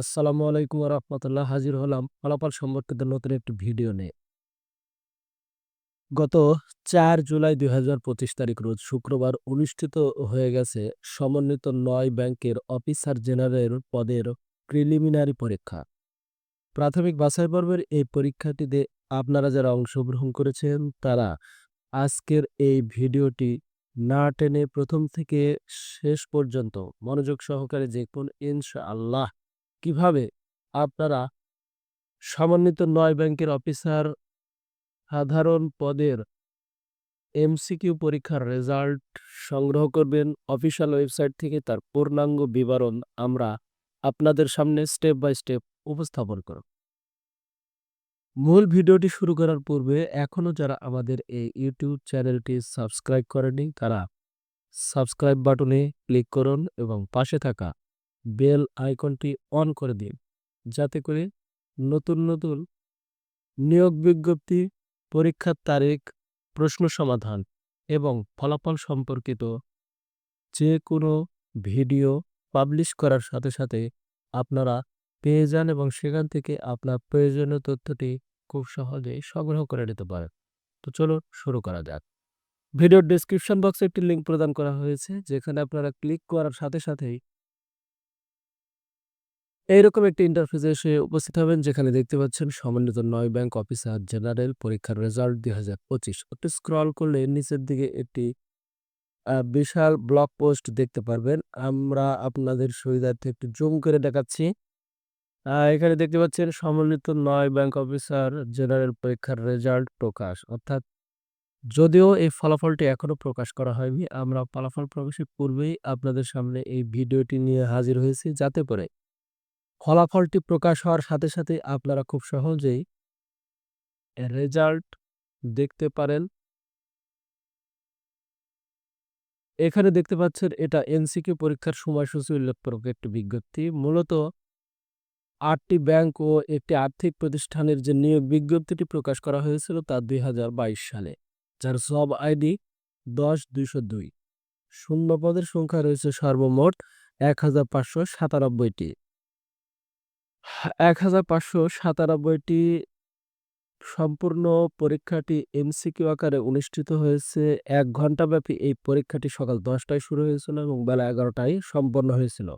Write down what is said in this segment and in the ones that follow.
আসসালামু আলাইকুম রহমতুল্লাহ। হাজির হলাম ফলাফল সম্পর্কিত নতুন একটি ভিডিও নিয়ে। গত চার জুলাই দুই হাজার পঁচিশ তারিখ রোজ শুক্রবার অনুষ্ঠিত হয়ে গেছে সমন্বিত নয় ব্যাংকের অফিসার জেনারেল পদের প্রিলিমিনারি পরীক্ষা। প্রাথমিক বাছাই পর্বের এই পরীক্ষাটিতে আপনারা যারা অংশগ্রহণ করেছেন তারা আজকের এই ভিডিওটি না টেনে প্রথম থেকে শেষ পর্যন্ত মনোযোগ সহকারে দেখুন ইনশাআল্লাহ। কীভাবে আপনারা সমন্বিত নয় ব্যাংকের অফিসার সাধারণ পদের এমসিকিউ পরীক্ষার রেজাল্ট সংগ্রহ করবেন। অফিসিয়াল ওয়েবসাইট থেকে তার পূর্ণাঙ্গ বিবরণ আমরা আপনাদের সামনে স্টেপ বাই স্টেপ উপস্থাপন করব। মূল ভিডিওটি শুরু করার পূর্বে এখনও যারা আমাদের এই ইউটিউব চ্যানেলটি সাবস্ক্রাইব করেনি তারা সাবস্ক্রাইব বাটনে ক্লিক করুন এবং পাশে থাকা বেল আইকনটি অন করে দিন। যাতে করে নতুন নতুন নিয়োগ বিজ্ঞপ্তি, পরীক্ষার তারিখ, প্রশ্ন সমাধান এবং ফলাফল সম্পর্কিত যে কোনো ভিডিও পাবলিশ করার সাথে সাথে আপনারা পেয়ে যান এবং সেখান থেকে আপনার প্রয়োজনীয় তথ্যটি খুব সহজেই সংগ্রহ করে নিতে পারেন। তো চলুন শুরু করা যাক। ভিডিওর ডিসক্রিপশন বক্সে একটি লিঙ্ক প্রদান করা হয়েছে, যেখানে আপনারা ক্লিক করার সাথে, সাথেই এইরকম একটি ইন্টারফেসে এসে উপস্থিত হবেন, যেখানে দেখতে পাচ্ছেন সমন্বিত নয় ব্যাংক অফিসার জেনারেল পরীক্ষার রেজাল্ট দুই হাজার পঁচিশ। একটু স্ক্রল করলে নিচের দিকে একটি বিশাল ব্লগ পোস্ট দেখতে পারবেন। আমরা আপনাদের সুবিধার্থে একটু জুম করে দেখাচ্ছি। এখানে দেখতে পাচ্ছেন সমন্বিত নয় ব্যাংক অফিসার জেনারেল পরীক্ষার রেজাল্ট প্রকাশ। অর্থাৎ যদিও এই ফলাফলটি এখনও প্রকাশ করা হয়নি, আমরা ফলাফল প্রকাশের পূর্বেই আপনাদের সামনে এই ভিডিওটি নিয়ে হাজির হয়েছি, যাতে করে ফলাফলটি প্রকাশ হওয়ার সাথে সাথে আপনারা খুব সহজেই রেজাল্ট দেখতে পারেন। এখানে দেখতে পাচ্ছেন এটা এনসিকিউ পরীক্ষার সময়সূচি উল্লেখপূর্বক একটি বিজ্ঞপ্তি। মূলত আটটি ব্যাংক ও একটি আর্থিক প্রতিষ্ঠানের যে নিয়োগ বিজ্ঞপ্তিটি প্রকাশ করা হয়েছিল তা দুই হাজার বাইশ সালে, যার সব আইডি দশ দুইশো দুই। শূন্য পদের সংখ্যা রয়েছে সর্বমোট এক হাজার পাঁচশো সাতানব্বইটি। এক হাজার পাঁচশো সাতানব্বইটি সম্পূর্ণ পরীক্ষাটি এমসিকিউ আকারে অনুষ্ঠিত হয়েছে। এক ঘন্টাব্যাপী এই পরীক্ষাটি সকাল দশটায় শুরু হয়েছিল এবং বেলা এগারোটায় সম্পন্ন হয়েছিল।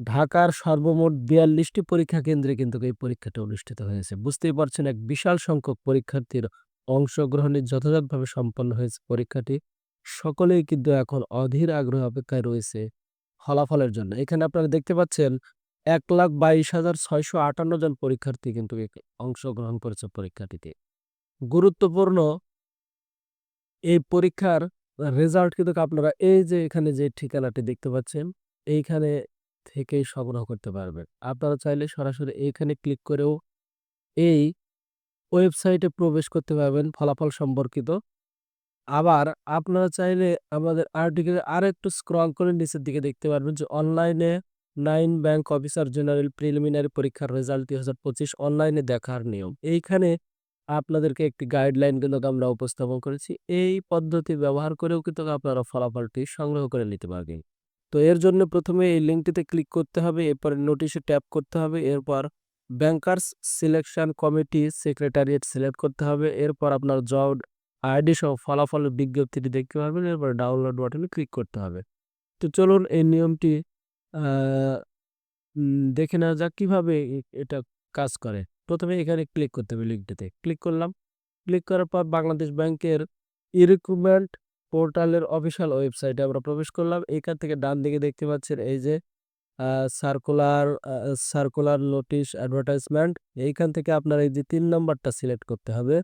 ঢাকার সর্বমোট বিয়াল্লিশটি পরীক্ষা কেন্দ্রে কিন্তু এই পরীক্ষাটি অনুষ্ঠিত হয়েছে। বুঝতেই পারছেন, এক বিশাল সংখ্যক পরীক্ষার্থীর অংশগ্রহণে যথাযথভাবে সম্পন্ন হয়েছে পরীক্ষাটি। সকলেই কিন্তু এখন অধীর আগ্রহ অপেক্ষায় রয়েছে ফলাফলের জন্য। এখানে আপনারা দেখতে পাচ্ছেন এক লাখ বাইশ হাজার ছয়শো আটান্ন জন পরীক্ষার্থী কিন্তু অংশগ্রহণ করেছে পরীক্ষাটিতে। গুরুত্বপূর্ণ এই পরীক্ষার রেজাল্ট কিন্তু আপনারা এই যে এখানে যে ঠিকানাটি দেখতে পাচ্ছেন, এইখানে থেকেই সংগ্রহ করতে পারবেন। আপনারা চাইলে সরাসরি এইখানে ক্লিক করেও এই ওয়েবসাইটে প্রবেশ করতে পারবেন ফলাফল সম্পর্কিত। আবার আপনারা চাইলে আমাদের আর্টিকেলে আর একটু স্ক্রল করে নিচের দিকে দেখতে পারবেন যে অনলাইনে nine bank officer general preliminary পরীক্ষার রেজাল্ট দুই হাজার পঁচিশ অনলাইনে দেখার নিয়ম। এইখানে আপনাদেরকে একটি গাইডলাইন কিন্তু আমরা উপস্থাপন করেছি। এই পদ্ধতি ব্যবহার করেও কিন্তু আপনারা ফলাফলটি সংগ্রহ করে নিতে পারবেন। তো এর জন্য প্রথমে এই লিঙ্কটিতে ক্লিক করতে হবে, এরপর নোটিশে ট্যাপ করতে হবে, এরপর bankers selection committee secretariat select করতে হবে, এরপর আপনার জব আইডি সহ ফলাফলের বিজ্ঞপ্তিটি দেখতে পারবেন, এরপর ডাউনলোড বাটনে ক্লিক করতে হবে। তো চলুন এই নিয়মটি দেখে নেওয়া যাক কীভাবে এটা কাজ করে। প্রথমে এখানে ক্লিক করতে হবে লিঙ্কটিতে ক্লিক করলাম। ক্লিক করার পর বাংলাদেশ ব্যাংকের ই রিক্রুটমেন্ট পোর্টালের অফিসিয়াল ওয়েবসাইটে আমরা প্রবেশ করলাম। এখান থেকে ডান দিকে দেখতে পাচ্ছেন এই যে সার্কুলার সার্কুলার নোটিশ অ্যাডভার্টাইজমেন্ট এইখান থেকে আপনার এই যে তিন নম্বরটা সিলেক্ট করতে হবে।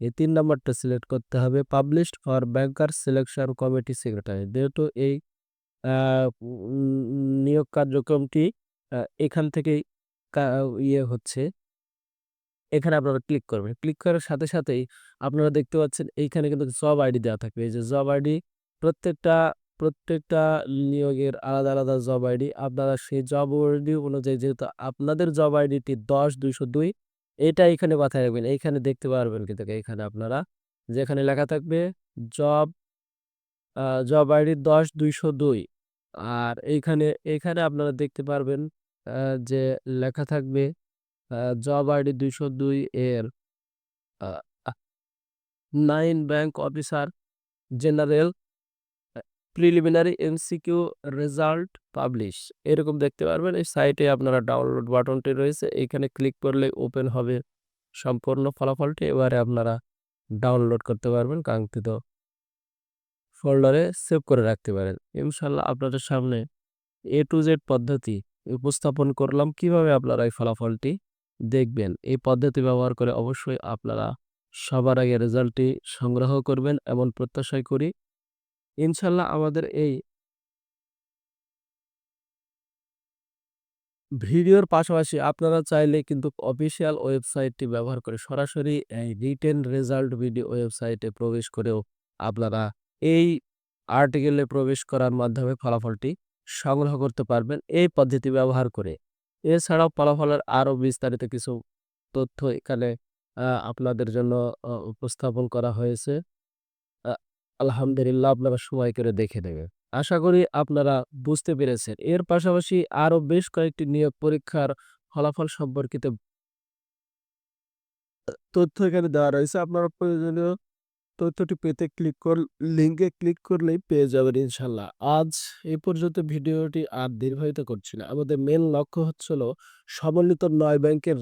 এই তিন নম্বরটা সিলেক্ট করতে হবে published for banker selection committee secretary যেহেতু এই নিয়োগ কার্যক্রমটি এখান থেকেই কা- ইয়ে হচ্ছে। এখানে আপনারা ক্লিক করবেন। ক্লিক করার সাথে সাথেই আপনারা দেখতে পাচ্ছেন এইখানে কিন্তু জব আইডি দেওয়া থাকবে। এই যে জব আইডি, প্রত্যেকটা প্রত্যেকটা নিয়োগের আলাদা আলাদা জব আইডি। আপনারা সেই জব আইডি অনুযায়ী যেহেতু আপনাদের জব আইডিটি দশ, দুইশো দুই, এটা এখানে মাথায় রাখবেন। এইখানে দেখতে পারবেন কিন্তু এখানে আপনারা যেখানে লেখা থাকবে, জব জব আইডি দশ, দুইশো দুই। আর এইখানে এইখানে আপনারা দেখতে পারবেন যে লেখা থাকবে জব আইডি ২০২ এর নাইন আ 9 bank officer general preliminary MCQ result publish এরকম দেখতে পারবেন। এই সাইটে আপনারা ডাউনলোড বাটনটি রয়েছে। এইখানে ক্লিক করলে ওপেন হবে সম্পূর্ণ ফলাফলটি। এবারে আপনারা ডাউনলোড করতে পারবেন, কাঙ্ক্ষিত ফোল্ডারে সেভ করে রাখতে পারেন। ইনশাল্লাহ আপনাদের সামনে এ টু জেড পদ্ধতি উপস্থাপন করলাম কীভাবে আপনারা এই ফলাফলটি দেখবেন। এই পদ্ধতি ব্যবহার করে অবশ্যই আপনারা সবার আগে রেজাল্টটি সংগ্রহ করবেন এমন প্রত্যাশাই করি। ইনশাল্লাহ আমাদের এই ভিডিওর পাশাপাশি আপনারা চাইলে কিন্তু অফিসিয়াল ওয়েবসাইটটি ব্যবহার করে সরাসরি এই রিটেন রেজাল্ট ভিডিও ওয়েবসাইটে প্রবেশ করেও আপনারা এই আর্টিকেলে প্রবেশ করার মাধ্যমে ফলাফলটি সংগ্রহ করতে পারবেন এই পদ্ধতি ব্যবহার করে। এছাড়াও ফলাফলের আরও বিস্তারিত কিছু তথ্য এখানে আপনাদের জন্য উপস্থাপন করা হয়েছে। আলহামদুলিল্লাহ আপনারা সময় করে দেখে নেবেন। আশা করি আপনারা বুঝতে পেরেছেন। এর পাশাপাশি আরও বেশ কয়েকটি নিয়োগ পরীক্ষার ফলাফল সম্পর্কিত তথ্য এখানে দেওয়া রয়েছে। আপনারা প্রয়োজনীয় তথ্যটি পেতে ক্লিক কর লিঙ্কে ক্লিক করলেই পেয়ে যাবেন ইনশাল্লাহ আজ এ পর্যন্ত ভিডিওটি আর দীর্ঘায়িত করছি না। আমাদের মেন লক্ষ্য হচ্ছে হলো সমন্বিত নয় ব্যাংকের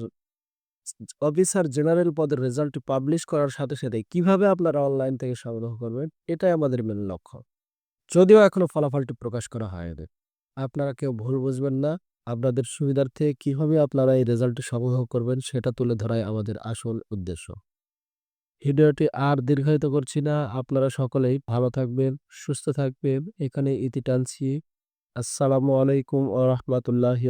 অফিসার জেনারেল পদের রেজাল্টটি পাবলিশ করার সাথে, সাথে কীভাবে আপনারা অনলাইন থেকে সংগ্রহ করবেন এটাই আমাদের মেন লক্ষ্য। যদিও এখনও ফলাফলটি প্রকাশ করা হয়নি। আপনারা কেউ ভুল বুঝবেন না। আপনাদের সুবিধার্থে কীভাবে আপনারা এই রেজাল্টটি সংগ্রহ করবেন সেটা তুলে ধরাই আমাদের আসল উদ্দেশ্য। ভিডিওটি আর দীর্ঘায়িত করছি না। আপনারা সকলেই ভালো থাকবেন, সুস্থ থাকবেন। এখানে ইতি টানছি। আসসালামু আলাইকুম ও রাহমাতুল্লাহি।